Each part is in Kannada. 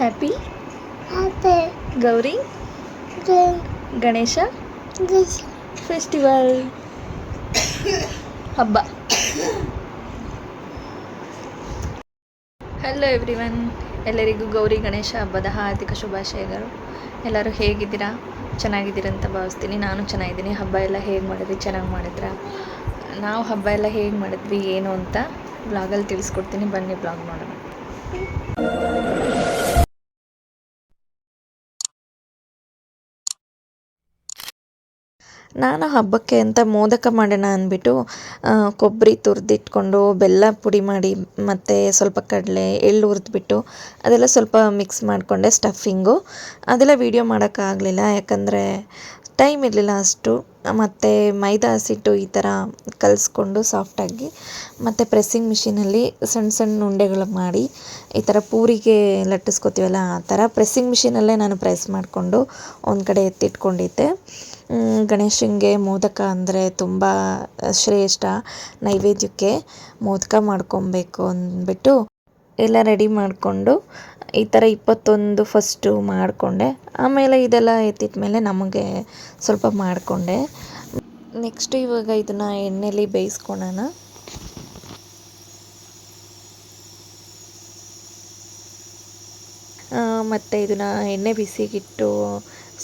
ಹ್ಯಾಪಿ ಗೌರಿ ಗಣೇಶ ಫೆಸ್ಟಿವಲ್ ಹಬ್ಬ ಹಲೋ ಎವ್ರಿವನ್ ಎಲ್ಲರಿಗೂ ಗೌರಿ ಗಣೇಶ ಹಬ್ಬದ ಹಾರ್ದಿಕ ಶುಭಾಶಯಗಳು. ಎಲ್ಲರೂ ಹೇಗಿದ್ದೀರಾ? ಚೆನ್ನಾಗಿದ್ದೀರಂತ ಭಾವಿಸ್ತೀನಿ. ನಾನು ಚೆನ್ನಾಗಿದ್ದೀನಿ. ಹಬ್ಬ ಎಲ್ಲ ಹೇಗೆ ಮಾಡಿದ್ವಿ ಚೆನ್ನಾಗಿ ಮಾಡಿದ್ರ? ನಾವು ಹಬ್ಬ ಎಲ್ಲ ಹೇಗೆ ಮಾಡಿದ್ವಿ ಏನು ಅಂತ ಬ್ಲಾಗಲ್ಲಿ ತಿಳಿಸ್ಕೊಡ್ತೀನಿ. ಬನ್ನಿ ಬ್ಲಾಗ್ ನೋಡೋಣ. ನಾನು ಹಬ್ಬಕ್ಕೆ ಅಂತ ಮೋದಕ ಮಾಡೋಣ ಅಂದ್ಬಿಟ್ಟು ಕೊಬ್ಬರಿ ತುರಿದಿಟ್ಕೊಂಡು ಬೆಲ್ಲ ಪುಡಿ ಮಾಡಿ ಮತ್ತು ಸ್ವಲ್ಪ ಕಡಲೆ, ಎಳ್ಳು ಹುರಿದ್ಬಿಟ್ಟು ಅದೆಲ್ಲ ಸ್ವಲ್ಪ ಮಿಕ್ಸ್ ಮಾಡಿಕೊಂಡೆ ಸ್ಟಫಿಂಗು ಅದೆಲ್ಲ ವೀಡಿಯೋ ಮಾಡೋಕ್ಕಾಗಲಿಲ್ಲ, ಯಾಕಂದರೆ ಟೈಮ್ ಇರಲಿಲ್ಲ ಅಷ್ಟು. ಮತ್ತು ಮೈದಾ ಹಸಿಟ್ಟು ಈ ಥರ ಕಲಿಸ್ಕೊಂಡು ಸಾಫ್ಟಾಗಿ ಮತ್ತು ಪ್ರೆಸ್ಸಿಂಗ್ ಮಿಷಿನಲ್ಲಿ ಸಣ್ಣ ಸಣ್ಣ ಉಂಡೆಗಳು ಮಾಡಿ ಈ ಥರ ಪೂರಿಗೆ ಲಟ್ಟಿಸ್ಕೊತೀವಲ್ಲ ಆ ಥರ ಪ್ರೆಸ್ಸಿಂಗ್ ಮಿಷಿನಲ್ಲೇ ನಾನು ಪ್ರೆಸ್ ಮಾಡಿಕೊಂಡು ಒಂದು ಕಡೆ ಎತ್ತಿಟ್ಕೊಂಡಿದ್ದೆ. ಗಣೇಶನಿಗೆ ಮೋದಕ ಅಂದರೆ ತುಂಬ ಶ್ರೇಷ್ಠ ನೈವೇದ್ಯಕ್ಕೆ ಮೋದಕ ಮಾಡ್ಕೊಬೇಕು ಅಂದ್ಬಿಟ್ಟು ಎಲ್ಲ ರೆಡಿ ಮಾಡಿಕೊಂಡು ಈ ಥರ ಇಪ್ಪತ್ತೊಂದು ಫಸ್ಟು ಮಾಡಿಕೊಂಡೆ. ಆಮೇಲೆ ಇದೆಲ್ಲ ಎತ್ತಿದ ಮೇಲೆ ನಮಗೆ ಸ್ವಲ್ಪ ಮಾಡಿಕೊಂಡೆ. ನೆಕ್ಸ್ಟ್ ಇವಾಗ ಇದನ್ನು ಎಣ್ಣೆಲಿ ಬೇಯಿಸ್ಕೊಳೋಣ. ಮತ್ತು ಇದನ್ನು ಎಣ್ಣೆ ಬಿಸಿಗಿಟ್ಟು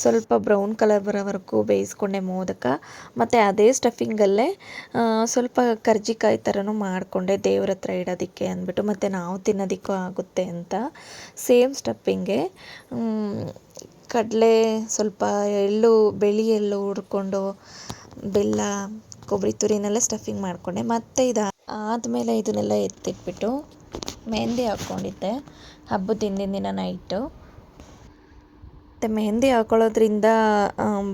ಸ್ವಲ್ಪ ಬ್ರೌನ್ ಕಲರ್ ಬರೋವರೆಗೂ ಬೇಯಿಸ್ಕೊಂಡೆ ಮೋದಕ. ಮತ್ತು ಅದೇ ಸ್ಟಫಿಂಗಲ್ಲೇ ಸ್ವಲ್ಪ ಕರ್ಜಿಕಾಯಿ ಥರನೂ ಮಾಡಿಕೊಂಡೆ ದೇವ್ರ ಹತ್ರ ಇಡೋದಕ್ಕೆ ಅಂದ್ಬಿಟ್ಟು. ಮತ್ತು ನಾವು ತಿನ್ನೋದಕ್ಕೂ ಆಗುತ್ತೆ ಅಂತ. ಸೇಮ್ ಸ್ಟಫಿಂಗೆ. ಕಡಲೆ ಸ್ವಲ್ಪ ಎಳ್ಳು ಬೆಳಿ ಎಳ್ಳು ಹುರ್ಕೊಂಡು, ಬೆಲ್ಲ, ಕೊಬ್ಬರಿ ತುರಿನೆಲ್ಲ ಸ್ಟಫಿಂಗ್ ಮಾಡಿಕೊಂಡೆ. ಮತ್ತು ಇದು ಆದಮೇಲೆ ಇದನ್ನೆಲ್ಲ ಎತ್ತಿಟ್ಬಿಟ್ಟು, ಮೆಹಂದಿ ಹಾಕ್ಕೊಂಡಿದ್ದೆ. ಹಬ್ಬದ ಹಿಂದಿನ ದಿನ ನೈಟು. ಮತ್ತು ಮೆಹೆಂದಿ ಹಾಕೊಳ್ಳೋದ್ರಿಂದ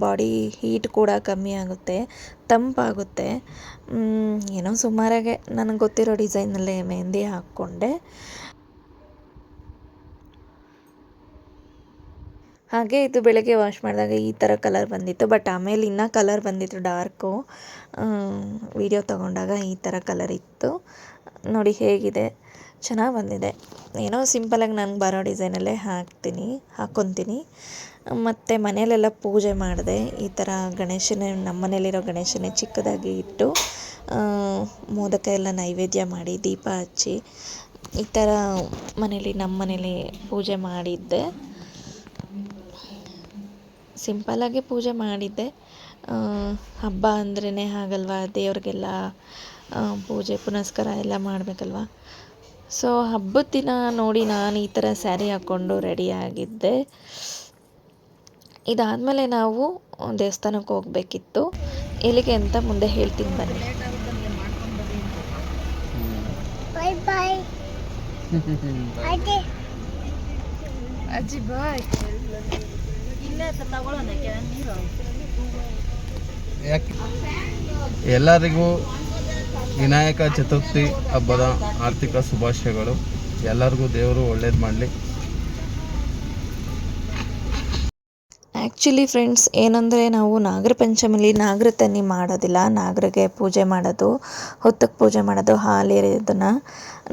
ಬಾಡಿ ಹೀಟ್ ಕೂಡ ಕಮ್ಮಿ ಆಗುತ್ತೆ, ತಂಪಾಗುತ್ತೆ. ಏನೋ ಸುಮಾರಾಗೆ ನನಗೆ ಗೊತ್ತಿರೋ ಡಿಸೈನಲ್ಲೇ ಮೆಹೆಂದಿ ಹಾಕ್ಕೊಂಡೆ. ಹಾಗೆ ಇದು ಬೆಳಗ್ಗೆ ವಾಶ್ ಮಾಡಿದಾಗ ಈ ಥರ ಕಲರ್ ಬಂದಿತ್ತು ಬಟ್ ಆಮೇಲೆ ಇನ್ನೂ ಕಲರ್ ಬಂದಿತ್ತು ಡಾರ್ಕು ವಿಡಿಯೋ ತಗೊಂಡಾಗ ಈ ಥರ ಕಲರ್ ಇತ್ತು. ನೋಡಿ ಹೇಗಿದೆ. ಚೆನ್ನಾಗಿ ಬಂದಿದೆ. ಏನೋ ಸಿಂಪಲಾಗಿ ನನಗೆ ಬರೋ ಡಿಸೈನಲ್ಲೇ ಹಾಕ್ತೀನಿ ಹಾಕ್ಕೊತೀನಿ ಮತ್ತು ಮನೆಯಲ್ಲೆಲ್ಲ ಪೂಜೆ ಮಾಡಿದೆ. ಈ ಥರ ಗಣೇಶನೇ ನಮ್ಮ ಮನೇಲಿರೋ ಗಣೇಶನೇ ಚಿಕ್ಕದಾಗಿ ಇಟ್ಟು ಮೋದಕ ಎಲ್ಲ ನೈವೇದ್ಯ ಮಾಡಿ, ದೀಪ ಹಚ್ಚಿ, ಈ ಥರ ಮನೇಲಿ ನಮ್ಮ ಮನೇಲಿ ಪೂಜೆ ಮಾಡಿದ್ದೆ. ಸಿಂಪಲ್ಲಾಗಿ ಪೂಜೆ ಮಾಡಿದ್ದೆ. ಹಬ್ಬ ಅಂದ್ರೇ ಹಾಗಲ್ವಾ? ದೇವ್ರಿಗೆಲ್ಲ ಪೂಜೆ ಪುನಸ್ಕಾರ ಎಲ್ಲ ಮಾಡಬೇಕಲ್ವ? ಸೊ ಹಬ್ಬದ ದಿನ ನೋಡಿ ನಾನು ಈ ಥರ ಸ್ಯಾರಿ ಹಾಕ್ಕೊಂಡು ರೆಡಿ ಆಗಿದ್ದೆ. ಇದಾದಮೇಲೆ ನಾವು ದೇವಸ್ಥಾನಕ್ಕೆ ಹೋಗಬೇಕಿತ್ತು. ಎಲ್ಲಿಗೆ ಅಂತ ಮುಂದೆ ಹೇಳ್ತೀನಿ ಬನ್ನಿ. ಅಜ್ಜಿ ಬಾಯ್ ಎಲ್ಲರಿಗೂ ವಿನಾಯಕ ಚತುರ್ಥಿ ಹಬ್ಬದ ಆರ್ಥಿಕ ಶುಭಾಶಯಗಳು. ಎಲ್ಲರಿಗೂ ದೇವರು ಒಳ್ಳೇದು ಮಾಡಲಿ. ಆ್ಯಕ್ಚುಲಿ ಫ್ರೆಂಡ್ಸ್ ಏನಂದರೆ ನಾವು ನಾಗರ ಪಂಚಮಿಲಿ ನಾಗರ ತನ್ನಿ ಮಾಡೋದಿಲ್ಲ. ನಾಗರಿಗೆ ಪೂಜೆ ಮಾಡೋದು ಹೊತ್ತಕ್ಕೆ ಪೂಜೆ ಮಾಡೋದು, ಹಾಲು ಎರೆಯೋದನ್ನು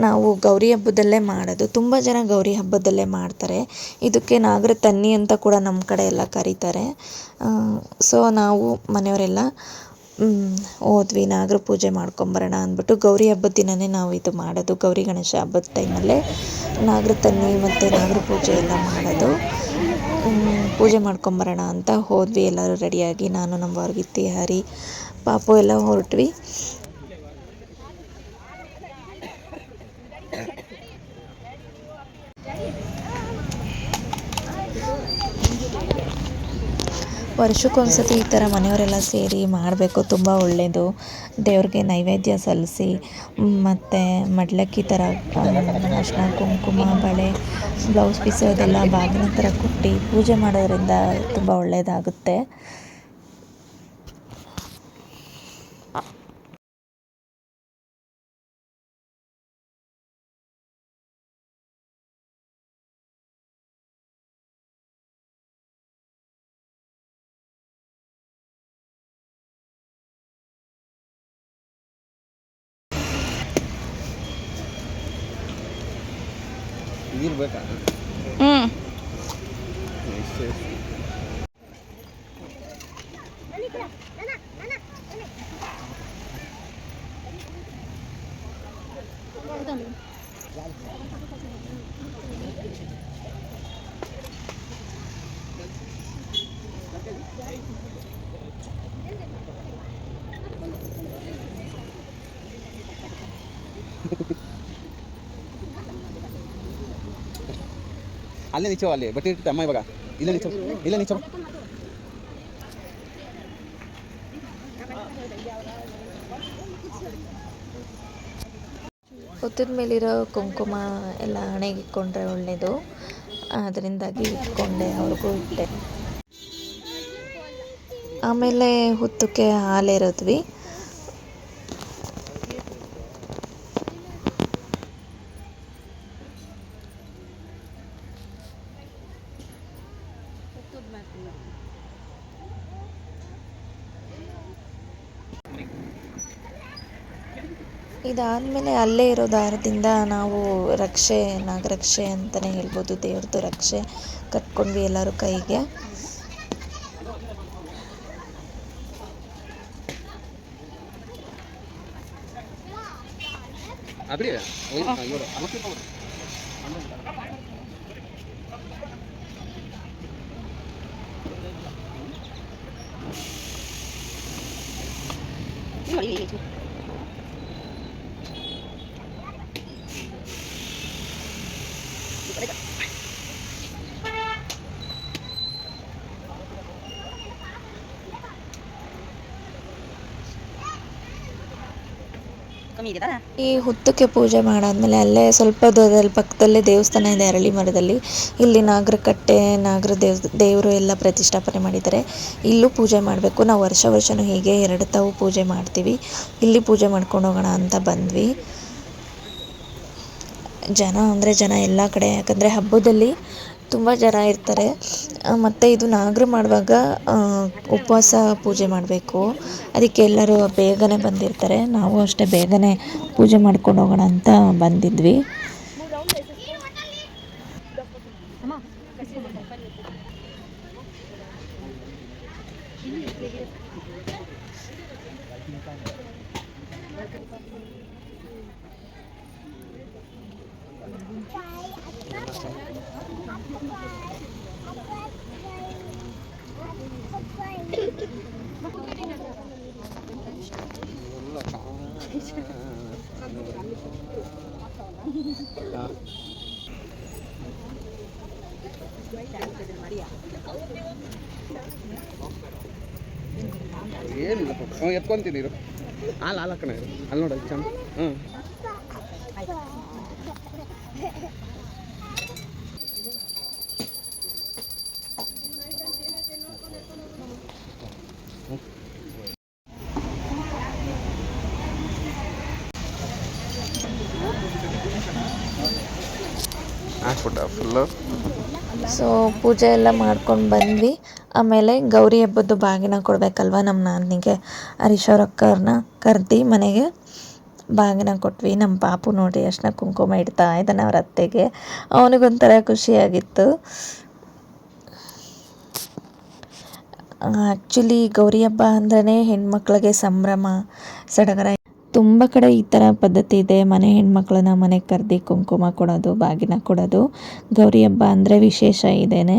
ನಾವು ಗೌರಿ ಹಬ್ಬದಲ್ಲೇ ಮಾಡೋದು. ತುಂಬ ಜನ ಗೌರಿ ಹಬ್ಬದಲ್ಲೇ ಮಾಡ್ತಾರೆ. ಇದಕ್ಕೆ ನಾಗರ ತನ್ನಿ ಅಂತ ಕೂಡ ನಮ್ಮ ಕಡೆ ಎಲ್ಲ ಕರೀತಾರೆ. ಸೊ ನಾವು ಮನೆಯವರೆಲ್ಲ ಹೋದ್ವಿ ನಾಗರ ಪೂಜೆ ಮಾಡ್ಕೊಂಬರೋಣ ಅಂದ್ಬಿಟ್ಟು ಗೌರಿ ಹಬ್ಬದ ದಿನವೇ ನಾವು ಇದು ಮಾಡೋದು. ಗೌರಿ ಗಣೇಶ ಹಬ್ಬದ ಟೈಮಲ್ಲೇ ನಾಗರ ತನ್ನಿ ಮತ್ತು ನಾಗರ ಪೂಜೆ ಎಲ್ಲ ಮಾಡೋದು. ಪೂಜೆ ಮಾಡ್ಕೊಂಬರೋಣ ಅಂತ ಹೋದ್ವಿ. ಎಲ್ಲರೂ ರೆಡಿಯಾಗಿ ನಾನು, ನಮ್ಮ ವರ್ಗಿತ್ತಿ, ಹರಿ, ಪಾಪು ಎಲ್ಲ ಹೊರಟ್ವಿ. ವರ್ಷಕ್ಕೊಂದ್ಸತಿ ಈ ಥರ ಮನೆಯವರೆಲ್ಲ ಸೇರಿ ಮಾಡಬೇಕು. ತುಂಬ ಒಳ್ಳೆಯದು ದೇವ್ರಿಗೆ ನೈವೇದ್ಯ ಸಲ್ಲಿಸಿ, ಮತ್ತು ಮಡ್ಲಕ್ಕಿ ಥರ ಅರ್ಶಿನ, ಕುಂಕುಮ, ಬಳೆ, ಬ್ಲೌಸ್ ಪೀಸು ಅದೆಲ್ಲ ಬಾಗಿನ ಥರ ಕುಟ್ಟಿ ಪೂಜೆ ಮಾಡೋದ್ರಿಂದ ತುಂಬ ಒಳ್ಳೆಯದಾಗುತ್ತೆ ಇರ್ಬೇಕಾ ಹ್ಞೂ ಅಲ್ಲೇ ನಿಚ್ಚವ ಅಲ್ಲಿ, ಬಟ್ಟೆ ಇಟ್ಟು ಅಮ್ಮ ಇವಾಗ. ಇಲ್ಲೇ ನಿಚ್ಚವ ಇಲ್ಲೇ ನಿಚ್ಚವ ಹುತ್ತದ ಮೇಲಿರೋ ಕುಂಕುಮ ಎಲ್ಲ ಹಣೆಗೆ ಇಟ್ಕೊಂಡ್ರೆ ಒಳ್ಳೆಯದು ಅದರಿಂದಾಗಿ ಇಟ್ಕೊಂಡೆ, ಅವ್ರಿಗೂ ಇಟ್ಟೆ. ಆಮೇಲೆ ಹುತ್ತಕ್ಕೆ ಹಾಲೆರೆದ್ವಿ ಇದಾದಮೇಲೆ ಅಲ್ಲೇ ಇರೋ ದಾರದಿಂದ ನಾವು ರಕ್ಷೆ ನಾಗರಕ್ಷೆ ಅಂತಲೇ ಹೇಳ್ಬೋದು. ದೇವ್ರದ್ದು ರಕ್ಷೆ ಕಟ್ಕೊಂಡ್ವಿ ಎಲ್ಲರೂ ಕೈಗೆ. Nói gì 九 ಈ ಹುತ್ತಕ್ಕೆ ಪೂಜೆ ಮಾಡಾದ್ಮೇಲೆ ಅಲ್ಲೇ ಸ್ವಲ್ಪ ದೂರದಲ್ಲಿ ಪಕ್ಕದಲ್ಲೇ ದೇವಸ್ಥಾನ ಇದೆ ಅರಳಿ ಮರದಲ್ಲಿ ಇಲ್ಲಿ ನಾಗರ ಕಟ್ಟೆ ನಾಗರ ದೇವ್ ದೇವರು ಎಲ್ಲ ಪ್ರತಿಷ್ಠಾಪನೆ ಮಾಡಿದ್ದಾರೆ. ಇಲ್ಲೂ ಪೂಜೆ ಮಾಡಬೇಕು. ನಾವು ವರ್ಷ ವರ್ಷನೂ ಹೀಗೆ ಎರಡು ತಾವು ಪೂಜೆ ಮಾಡ್ತೀವಿ. ಇಲ್ಲಿ ಪೂಜೆ ಮಾಡ್ಕೊಂಡು ಹೋಗೋಣ ಅಂತ ಬಂದ್ವಿ. ಜನ ಅಂದರೆ ಜನ ಎಲ್ಲ ಕಡೆ. ಯಾಕಂದರೆ ಹಬ್ಬದಲ್ಲಿ ತುಂಬ ಜನ ಇರ್ತಾರೆ. ಮತ್ತು ಇದು ನಾಗರು ಮಾಡುವಾಗ ಉಪವಾಸ ಪೂಜೆ ಮಾಡಬೇಕು. ಅದಕ್ಕೆ ಎಲ್ಲರೂ ಬೇಗನೆ ಬಂದಿರ್ತಾರೆ. ನಾವು ಅಷ್ಟೇ ಬೇಗನೆ ಪೂಜೆ ಮಾಡ್ಕೊಂಡು ಹೋಗೋಣ ಅಂತ ಬಂದಿದ್ವಿ. ಏನಿಲ್ಲ ಹ್ಞೂ ಎತ್ಕೊಂತೀನಿ ಇರು ಹಾಲು ಹಾಲು ಹಾಕೋಣ ಇರು ಅಲ್ಲಿ ನೋಡು ಚಂದ ಹ್ಞೂ ಹಾಕ್ಬಿಟ್ಟ ಫುಲ್ಲು ಸೊ ಪೂಜೆ ಎಲ್ಲ ಮಾಡ್ಕೊಂಡು ಬಂದ್ವಿ. ಆಮೇಲೆ ಗೌರಿ ಹಬ್ಬದ್ದು ಬಾಗಿನ ಕೊಡಬೇಕಲ್ವ ನಮ್ಮ ನಾನಿಗೆ. ಹರೀಶ್ ಅಕ್ಕರನ್ನ ಕರ್ದು ಮನೆಗೆ ಬಾಗಿನ ಕೊಟ್ವಿ. ನಮ್ಮ ಪಾಪು ನೋಡಿ ಅಷ್ಟನ್ನ ಕುಂಕುಮ ಇಡ್ತಾ ಇದ್ದಾನೆ ಅವ್ರ ಅತ್ತೆಗೆ. ಅವನಿಗೊಂಥರ ಖುಷಿಯಾಗಿತ್ತು. ಆ್ಯಕ್ಚುಲಿ ಗೌರಿ ಹಬ್ಬ ಅಂದ್ರೆ ಹೆಣ್ಮಕ್ಳಿಗೆ ಸಂಭ್ರಮ, ಸಡಗರ ತುಂಬ ಕಡೆ ಈ ಥರ ಪದ್ಧತಿ ಇದೆ. ಮನೆ ಹೆಣ್ಮಕ್ಳನ್ನ ಮನೆಗೆ ಕರೆದು ಕುಂಕುಮ ಕೊಡೋದು, ಬಾಗಿನ ಕೊಡೋದು, ಗೌರಿ ಹಬ್ಬ ಅಂದರೆ ವಿಶೇಷ ಇದೇನೆ.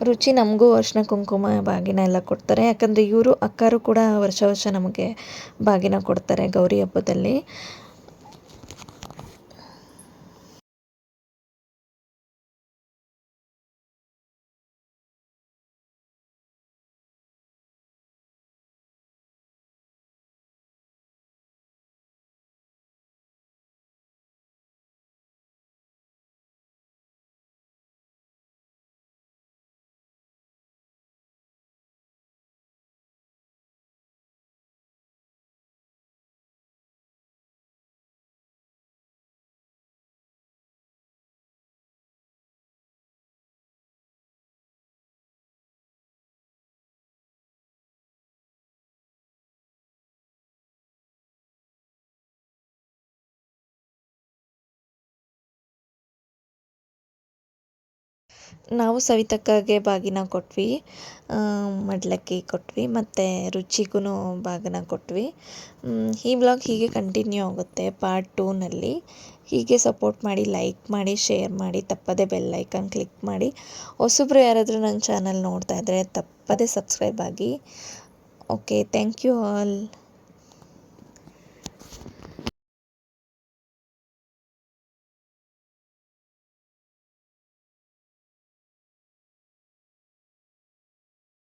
ರುಚಿ ನಮಗೂ ಅರ್ಶಿನ ಕುಂಕುಮ, ಬಾಗಿನ ಎಲ್ಲ ಕೊಡ್ತಾರೆ. ಯಾಕಂದರೆ ಇವರು, ಅಕ್ಕರು ಕೂಡ ವರ್ಷ ವರ್ಷ ನಮಗೆ ಬಾಗಿನ ಕೊಡ್ತಾರೆ ಗೌರಿ ಹಬ್ಬದಲ್ಲಿ. ನಾವು ಸವಿತಕ್ಕಾಗೆ ಬಾಗಿನ ಕೊಟ್ವಿ ಮಡ್ಲಕ್ಕಿ ಕೊಟ್ವಿ, ಮತ್ತು ರುಚಿಗೂ ಬಾಗಿನ ಕೊಟ್ವಿ. ಈ ಬ್ಲಾಗ್ ಹೀಗೆ ಕಂಟಿನ್ಯೂ ಆಗುತ್ತೆ ಪಾರ್ಟ್ ಟೂನಲ್ಲಿ ಹೀಗೆ ಸಪೋರ್ಟ್ ಮಾಡಿ ಲೈಕ್ ಮಾಡಿ ಶೇರ್ ಮಾಡಿ, ತಪ್ಪದೆ ಬೆಲ್ ಐಕನ್ ಕ್ಲಿಕ್ ಮಾಡಿ. ಹೊಸಬ್ರು ಯಾರಾದರೂ ನನ್ನ ಚಾನಲ್ ನೋಡ್ತಾ ಇದ್ದರೆ ತಪ್ಪದೆ ಸಬ್ಸ್ಕ್ರೈಬ್ ಆಗಿ. Okay thank you all